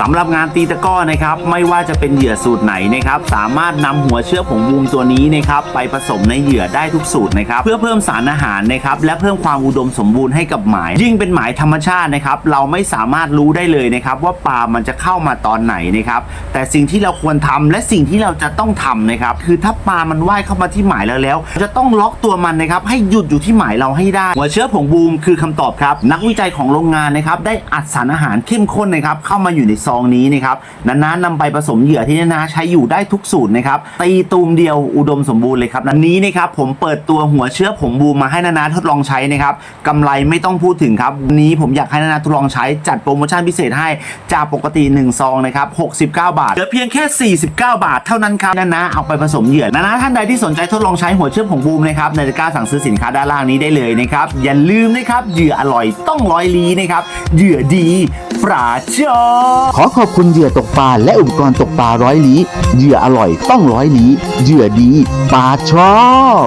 สำหรับงานตีตะก้อนะครับไม่ว่าจะเป็นเหยื่อสูตรไหนนะครับสามารถนำหัวเชื้อผงบูมตัวนี้นะครับไปผสมในเหยื่อได้ทุกสูตรนะครับเพื่อเพิ่มสารอาหารนะครับและเพิ่มความอุดมสมบูรณ์ให้กับหมาย ยิ่งเป็นหมายธรรมชาตินะครับเราไม่สามารถรู้ได้เลยนะครับว่าปลามันจะเข้ามาตอนไหนนะครับแต่สิ่งที่เราควรทำและสิ่งที่เราจะต้องทำนะครับคือถ้าปลามันว่ายเข้ามาที่หมายแล้วแล้ว จะต้องล็อกตัวมันนะครับให้หยุดอยู่ที่หมายเราให้ได้ หัวเชื้อผงบูมคือคำตอบครับนักวิจัยของโรงงานนะครับได้อัดสารอาหารเข้มข้นนะครับเข้ามาอยู่ในซองนี้นะครับนานๆนำไปผสมเหยื่อที่นานาใช้อยู่ได้ทุกสูตรนะครับตีตูมเดียวอุดมสมบูรณ์เลยครับนันนี้นะครับผมเปิดตัวหัวเชื้อผงบูมมาให้นานาทดลองใช้นะครับกำไรไม่ต้องพูดถึงครับวันนี้ผมอยากให้นานาทดลองใช้จัดโปรโมชั่นพิเศษให้จากปกติ1ซองนะครับ69 บาทเหลือเพียงแค่ 49 บาท เท่านั้นครับนานาเอาไปผสมเหยื่อนานาท่านใดที่สนใจทดลองใช้หัวเชื้อผงบูมนะครับในตะกร้าสั่งซื้อสินค้าด้านล่างนี้ได้เลยนะครับอย่าลืมนะครับเหยื่ออร่อยต้องร้อยลีนะครับเหยื่อดีปราชอขอขอบคุณเหยื่อตกปลาและอุปกรณ์ตกปลาร้อยลี้เหยื่ออร่อยต้องร้อยลี้เหยื่อดีปลาชอบ